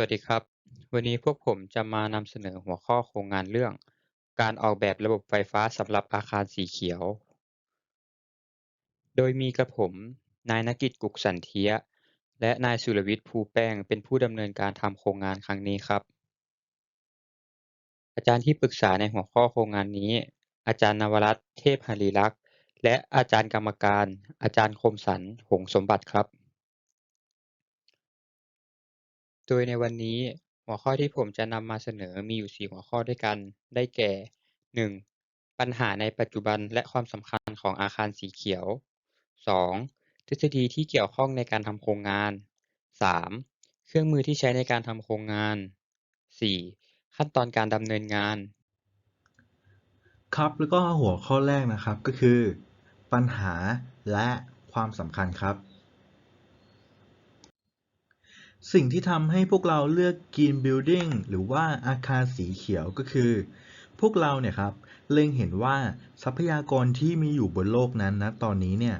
วัสดีครับ วันนี้พวกผมจะมานำเสนอหัวข้อโครงงานเรื่อง การออกแบบระบบไฟฟ้าสำหรับอาคารสีเขียว โดยมีกระผม นายณกิจกุกสันเทีย และนายสุรวิทย์ภูแป้งเป็นผู้ดำเนินการทำโครงงานครั้งนี้ครับ อาจารย์ที่ปรึกษาในหัวข้อโครงงานนี้ อาจารย์นวรัตน์เทพหฤลักษ์และอาจารย์กรรมการ อาจารย์คมสันหงสมบัติครับ โดยในวันนี้หัวข้อที่ผมจะนำมาเสนอมีอยู่ 4 หัวข้อด้วยกัน ได้แก่ 1. ปัญหาในปัจจุบันและความสำคัญของอาคารสีเขียว 2. ทฤษฎีที่เกี่ยวข้องในการทำโครงงาน 3. เครื่องมือที่ใช้ในการทำโครงงาน 4. ขั้นตอนการดำเนินงาน ครับแล้วก็หัวข้อแรกนะครับก็คือ ปัญหาและความสำคัญครับ สิ่งที่ทำให้พวกเราเลือก Green Building หรือว่าอาคารสีเขียวก็คือ พวกเราเนี่ยครับเล็งเห็นว่าทรัพยากรที่มีอยู่บนโลกนั้นนะตอนนี้เนี่ย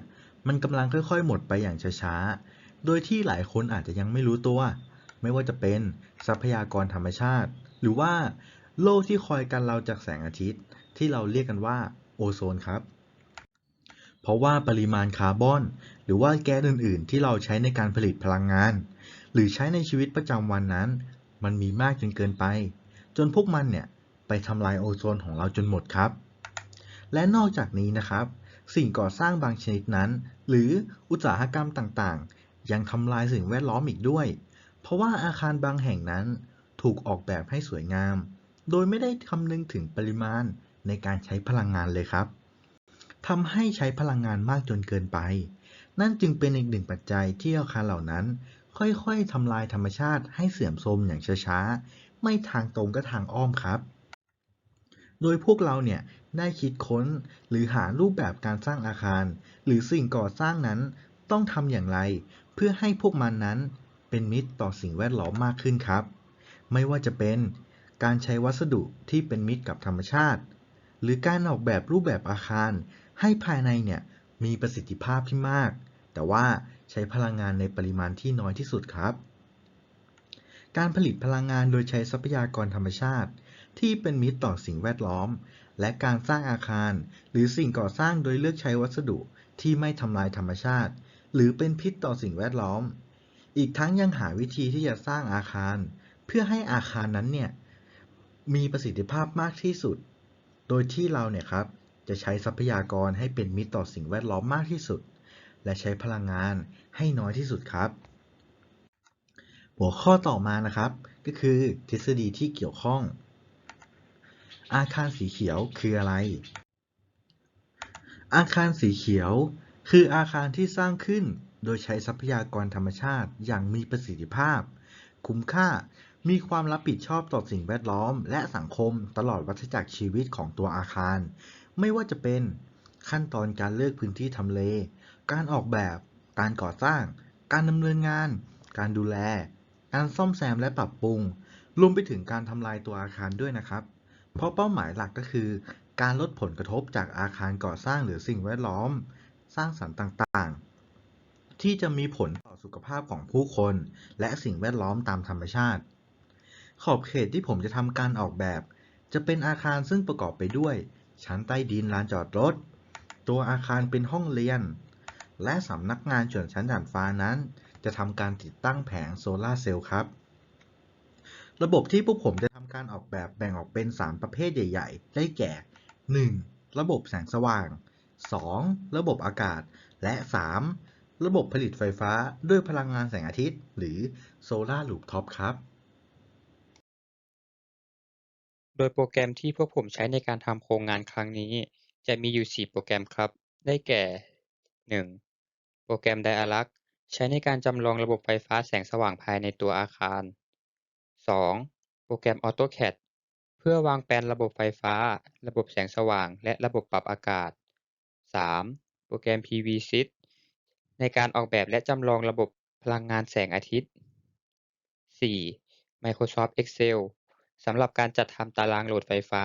มันกำลังค่อยๆ หมดไปอย่างช้าๆ โดยที่หลายคนอาจจะยังไม่รู้ตัว ไม่ว่าจะเป็นทรัพยากรธรรมชาติ หรือว่าโลกที่คอยกันเราจากแสงอาทิตย์ ที่เราเรียกกันว่าโอโซนครับ เพราะว่าปริมาณคาร์บอน หรือว่าแก๊สอื่นๆ ที่เราใช้ในการผลิตพลังงาน หรือใช้ในชีวิตประจำวันนั้น มันมีมากจนเกินไป จนพวกมันเนี่ยไปทำลายโอโซนของเราจนหมดครับ และนอกจากนี้นะครับ สิ่งก่อสร้างบางชนิดนั้น หรืออุตสาหกรรมต่างๆ ยังทำลายสิ่งแวดล้อมอีกด้วย เพราะว่าอาคารบางแห่งนั้นถูกออกแบบให้สวยงาม โดยไม่ได้คำนึงถึงปริมาณในการใช้พลังงานเลยครับทำให้ใช้พลังงานมากจนเกินไป นั่นจึงเป็นอีกหนึ่งปัจจัยที่อาคารเหล่านั้น ค่อยๆทำลายธรรมชาติให้เสื่อมโทรมอย่างช้าๆ ไม่ทางตรงก็ทางอ้อมครับ โดยพวกเราเนี่ยได้คิดค้นหรือหารูปแบบการสร้างอาคาร หรือสิ่งก่อสร้างนั้นต้องทำอย่างไร เพื่อให้พวกมันนั้นเป็นมิตรต่อสิ่งแวดล้อมมากขึ้นครับ ไม่ว่าจะเป็นการใช้วัสดุที่เป็นมิตรกับธรรมชาติ หรือการออกแบบรูปแบบอาคารให้ภายในเนี่ยมีประสิทธิภาพที่มาก แต่ว่า ใช้พลังงานในปริมาณที่น้อยที่สุดครับ การผลิตพลังงานโดยใช้ทรัพยากรธรรมชาติ ที่เป็นมิตรต่อสิ่งแวดล้อม และการสร้างอาคาร หรือสิ่งก่อสร้างโดยเลือกใช้วัสดุที่ไม่ทำลายธรรมชาติ หรือเป็นพิษต่อสิ่งแวดล้อม อีกทั้งยังหาวิธีที่จะสร้างอาคาร เพื่อให้อาคารนั้นเนี่ยมีประสิทธิภาพมากที่สุด โดยที่เราเนี่ยครับจะใช้ทรัพยากรให้เป็นมิตรต่อสิ่งแวดล้อมมากที่สุด และใช้พลังงานให้น้อยที่สุดครับ หัวข้อต่อมานะครับ ก็คือทฤษฎีที่เกี่ยวข้อง อาคารสีเขียวคืออะไร อาคารสีเขียว คืออาคารที่สร้างขึ้นโดยใช้ทรัพยากรธรรมชาติอย่างมีประสิทธิภาพ คุ้มค่ามีความรับผิดชอบต่อสิ่งแวดล้อม และสังคมตลอดวัฏจักรชีวิตของตัวอาคาร ไม่ว่าจะเป็นขั้นตอนการเลือกพื้นที่ทำเล การออกแบบ การก่อสร้าง การดำเนินงาน การดูแล การซ่อมแซมและปรับปรุง รวมไปถึงการทำลายตัวอาคารด้วยนะครับ เพราะเป้าหมายหลักก็คือ การลดผลกระทบจากอาคารก่อสร้างหรือสิ่งแวดล้อม สร้างสรรค์ต่างๆ ที่จะมีผลต่อสุขภาพของผู้คน และสิ่งแวดล้อมตามธรรมชาติ ขอบเขตที่ผมจะทำการออกแบบ จะเป็นอาคารซึ่งประกอบไปด้วย ชั้นใต้ดินลานจอดรถ ตัวอาคารเป็นห้องเรียน และสำนักงานส่วนชั้นดาดฟ้านั้น จะทำการติดตั้งแผงโซลาร์เซลล์ครับ ระบบที่พวกผมจะทำการออกแบบแบ่งออกเป็น 3 ประเภทใหญ่ ๆ ได้แก่ 1. ระบบแสงสว่าง 2. ระบบอากาศ และ 3. ระบบผลิตไฟฟ้าด้วยพลังงานแสงอาทิตย์ หรือโซลาร์ลูฟท็อปครับ โดยโปรแกรมที่พวกผมใช้ในการทำโครงงานครั้งนี้ จะมีอยู่ 4 โปรแกรมครับ ได้แก่ 1. โปรแกรม Dialux ใช้ในการจำลองระบบไฟฟ้าแสงสว่างภายในตัวอาคาร 2. โปรแกรม AutoCAD เพื่อวางแปลนระบบไฟฟ้า ระบบแสงสว่าง และระบบปรับอากาศ 3. โปรแกรม PVSys ในการออกแบบและจำลองระบบพลังงานแสงอาทิตย์ 4. Microsoft Excel สำหรับการจัดทำตารางโหลดไฟฟ้า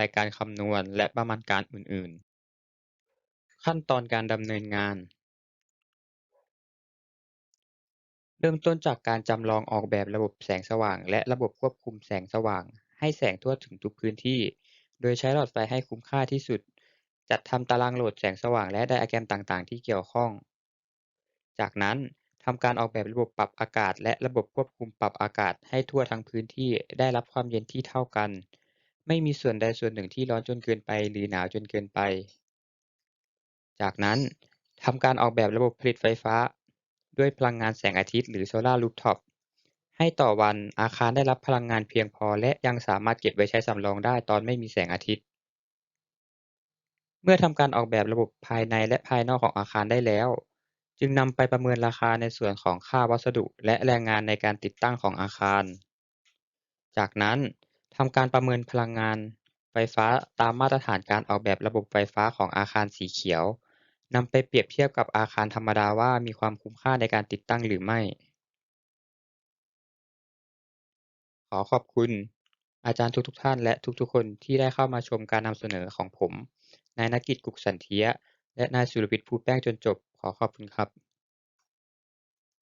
รายการคำนวณ และประมาณการอื่น ๆ ขั้นตอนการดำเนินงาน เริ่มต้นจากการจำลองออกแบบระบบแสงสว่าง และระบบควบคุมแสงสว่าง ให้แสงทั่วถึงทุกพื้นที่ โดยใช้หลอดไฟให้คุ้มค่าที่สุด จัดทำตารางโหลดแสงสว่างและไดอะแกรมต่างๆ ที่เกี่ยวข้อง จากนั้นทำการออกแบบระบบปรับอากาศ และระบบควบคุมปรับอากาศให้ทั่วทั้งพื้นที่ได้รับความเย็นที่เท่ากัน ไม่มีส่วนใดส่วนหนึ่งที่ร้อนจนเกินไป หรือหนาวจนเกินไป จากนั้นทำการออกแบบระบบผลิตไฟฟ้า ด้วยพลังงานแสงอาทิตย์หรือโซลาร์รูฟท็อปให้ต่อวันอาคารได้รับพลังงานเพียงพอและยังสามารถเก็บไว้ใช้สำรองได้ตอนไม่มีแสงอาทิตย์ เมื่อทำการออกแบบระบบภายในและภายนอกของอาคารได้แล้ว จึงนำไปประเมินราคาในส่วนของค่าวัสดุและแรงงานในการติดตั้งของอาคาร จากนั้นทำการประเมินพลังงานไฟฟ้าตามมาตรฐานการออกแบบระบบไฟฟ้าของอาคารสีเขียว นำไปเปรียบเทียบกับอาคารธรรมดาว่ามีความคุ้มค่าในการติดตั้งหรือไม่ ขอขอบคุณ อาจารย์ทุกๆท่านและทุกๆ คนที่ได้เข้ามาชมการนำเสนอของผม นายณกิจกุกสันเทีย และนายสุรพิษภูแป้งจนจบ ขอขอบคุณครับ